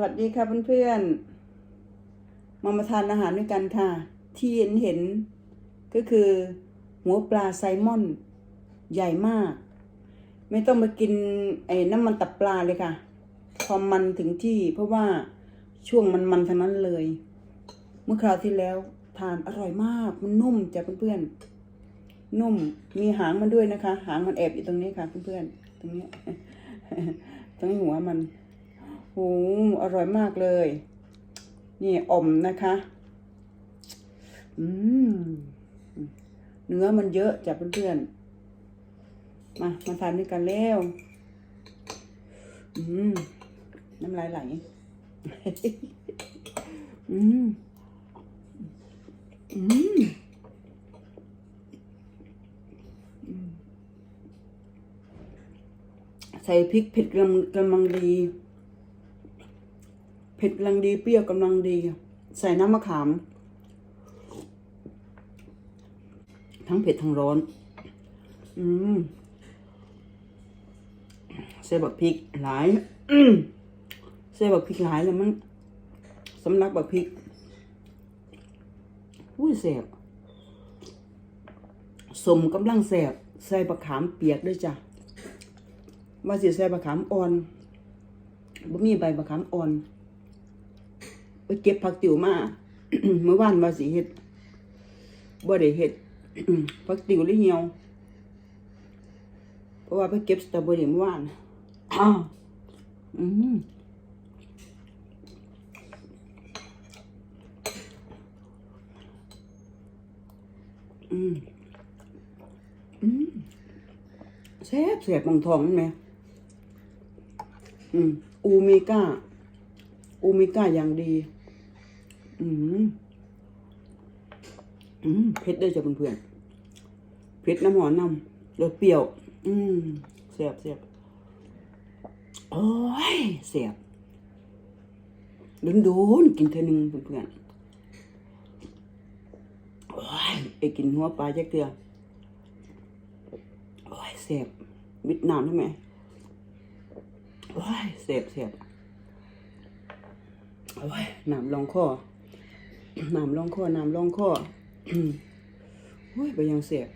วัสดีค่ะเพื่อนๆ มามาทานอาหารด้วยกันค่ะ ที่เห็นเห็นก็คือหัวปลาไซมอน ใหญ่มาก ไม่ต้องมากินไอ้น้ำมันตับปลาเลยค่ะความมันถึงที่เพราะว่าช่วงมันมันทั้งนั้นเลย เมื่อคราวที่แล้วทานอร่อยมากมันนุ่มจ้ะเพื่อนๆ นุ่มมีหางมันด้วยนะคะ หางมันแอบอยู่ตรงนี้ค่ะเพื่อนๆ ตรงนี้ตรงหัวมัน โอ้อร่อยมากเลย นี่อมนะคะ อืม เนื้อมันเยอะจ้ะเพื่อนๆ มา มาทานด้วยกันแล้ว อืม น้ำลายไหล อืม อืมใส่พริกเผ็ดกำลังกำลังดี ผ็ดกำลังดีเปรี้ยวกำลังดี ใส่น้ำมะขาม ทั้งเผ็ดทั้งร้อน อืมใส่บักพริกหลายอืมใส่บักพริกหลายแล้วมันสำลักบักพริกอุ้ยแสบสมกำลังแสบใส่บักขามเปียกด้วยจ้ะว่าสิใส่บักขามอ่อนบ่มีใบบักขามอ่อน ไปเก็บผักติ๋วมาเมื่อวานว่าสิเฮ็ดบ่ได้เฮ็ดผักติ๋วเลยเหี่ยว เพราะว่าไปเก็บสตรอเบอรี่เมื่อวานอ้าวอืมอืมอืมแซ่บแซ่บมองทองนั่นไหมอืมอูเมก้า อูเมก้าอย่างดี อืมอืมเผ็ดได้จ้ะเพื่อนๆเผ็ดน้ำหอมน้ำรสเปรี้ยว อืมแซ่บแซ่บโอ้ยแซ่บโดนโดนกินเท่านึงเพื่อนๆโอ้ยไปกินหัวปลาแจ๊กเตือโอ้ยแซ่บวิดน้ำได้ไหมว้ยเสียบเสียบ อ้ยน้ำลองคอน้ำลองคอน้ำลองคอโอ้ยไปยังเสียบ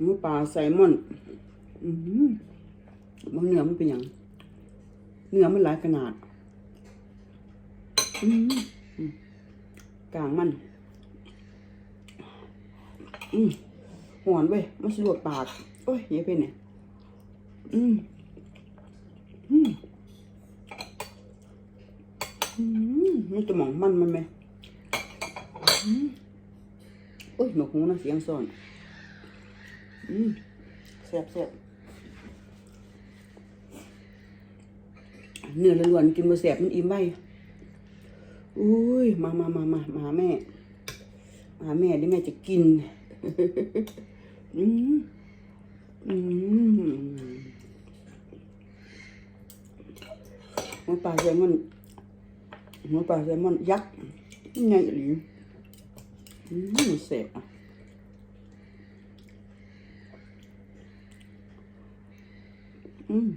หมูปลาไซมอนอืมมันเนื้อมันเป็นยังเนื้อมันหลายขนาดอืมอืมกลางมันอืมหอนเว้ยมันสลวดปาก โอ้ยเหี้ยเป็นเนี่ย อืม มอืมมันจะหมองมันมันไหมอืมโอ้ยหมกหูนะเสียงซ่อนอืมแซ่บแซ่บเนื้อล้วนกินมาแซ่บมันอิ่มไว้อุ้ย มามามามามาหาแม่ มาแม่ด้แม่จะกิน อืมอืม หัวปลาแซลมอนหัวปลาแซลมอนยักษ์ยังไงหรืออืมเสบอะอืม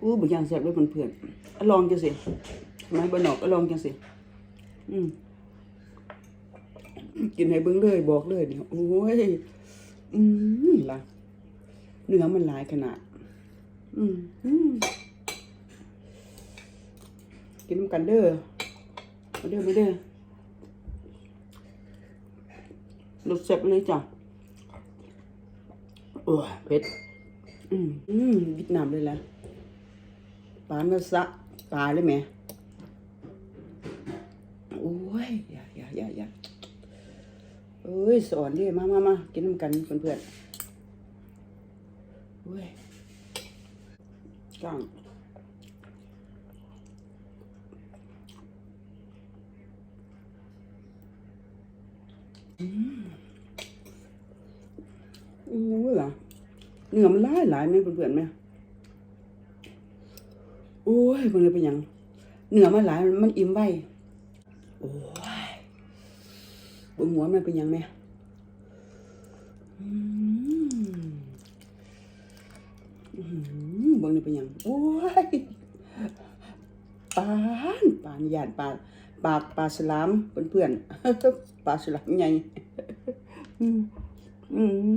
อู้บุญยางแสบด้วยเพื่อนๆอลองจังสิไมบนอกอะลองจังสิ อืมกินให้เบิ้งเลยบอกเลยเนี่ยโอ้ย อืมล่ะเนื้อมันหลายขนาด อืมกินน้ำกันเด้อมาเด้อมาเด้อรสแซ่บเลยจ้ะโอ้เผ็ด อืมอืมวิดนามเลยละปลาเนื้อสะตายเลยไหม โอ้ยอย่าอย่าอย่าอย่าเอ้ยสอนดิมามามากินน้ำกันเพื่อนเพื่อนๆโอ้ยก้างอืมโอ้ยล่ะเนื้อมันหลายหลายไหมเพื่อนๆไหมโอ้ยมันเลยเป็นยังเนื้อมันหลายมันอิ่มไว้ โอ้ยเบนหัวมันเป็นยังไงอืมอื้อหือเบิ่งนี่เป็นยัง โอ้ยปานปานยานปลาปากปลาสลามเพื่อนๆปลาสลามใหญ่อืมอืม